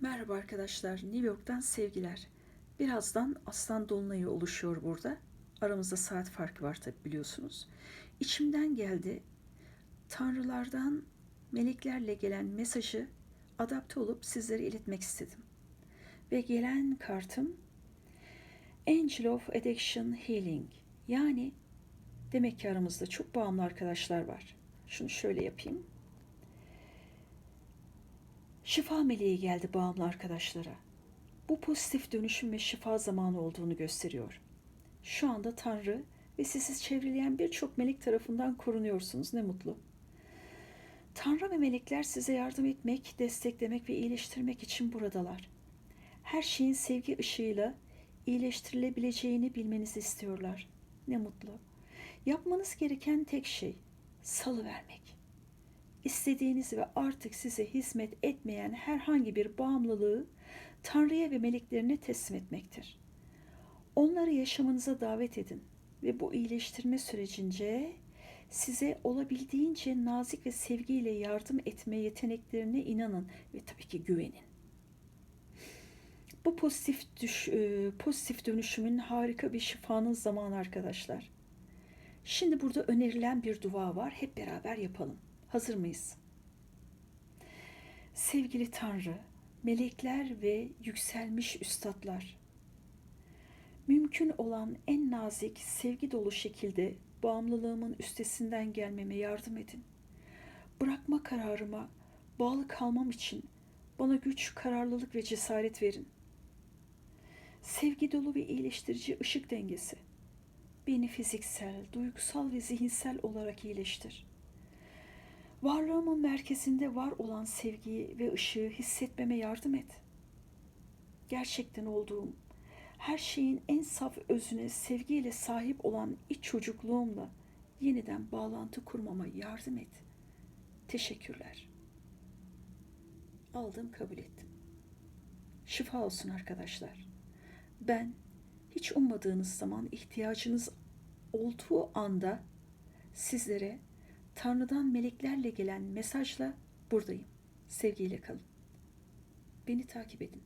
Merhaba arkadaşlar, New York'tan sevgiler. Birazdan Aslan Dolunay'ı oluşuyor burada. Aramızda saat farkı var tabi biliyorsunuz. İçimden geldi. Tanrılardan meleklerle gelen mesajı adapte olup sizlere iletmek istedim. Ve gelen kartım Angel of Addiction Healing. Yani demek ki aramızda çok bağımlı arkadaşlar var. Şunu şöyle yapayım. Şifa meleği geldi bağımlı arkadaşlara. Bu pozitif dönüşüm ve şifa zamanı olduğunu gösteriyor. Şu anda Tanrı ve sizi çevreleyen birçok melek tarafından korunuyorsunuz. Ne mutlu. Tanrı ve melekler size yardım etmek, desteklemek ve iyileştirmek için buradalar. Her şeyin sevgi ışığıyla iyileştirilebileceğini bilmenizi istiyorlar. Ne mutlu. Yapmanız gereken tek şey salı vermek istediğiniz ve artık size hizmet etmeyen herhangi bir bağımlılığı Tanrı'ya ve meleklerine teslim etmektir. Onları yaşamınıza davet edin ve bu iyileştirme sürecince size olabildiğince nazik ve sevgiyle yardım etme yeteneklerine inanın ve tabii ki güvenin. Bu pozitif düş, e, pozitif dönüşümün harika bir şifanın zamanı arkadaşlar. Şimdi burada önerilen bir dua var. Hep beraber yapalım. Hazır mıyız? Sevgili Tanrı, melekler ve yükselmiş üstadlar, mümkün olan en nazik, sevgi dolu şekilde bağımlılığımın üstesinden gelmeme yardım edin. Bırakma kararıma, bağlı kalmam için bana güç, kararlılık ve cesaret verin. Sevgi dolu ve iyileştirici ışık dengesi. Beni fiziksel, duygusal ve zihinsel olarak iyileştir.'' Varlığımın merkezinde var olan sevgiyi ve ışığı hissetmeme yardım et. Gerçekten olduğum, her şeyin en saf özüne sevgiyle sahip olan iç çocukluğumla yeniden bağlantı kurmama yardım et. Teşekkürler. Aldım, kabul ettim. Şifa olsun arkadaşlar. Ben hiç ummadığınız zaman ihtiyacınız olduğu anda sizlere Tanrı'dan meleklerle gelen mesajla buradayım. Sevgiyle kalın. Beni takip edin.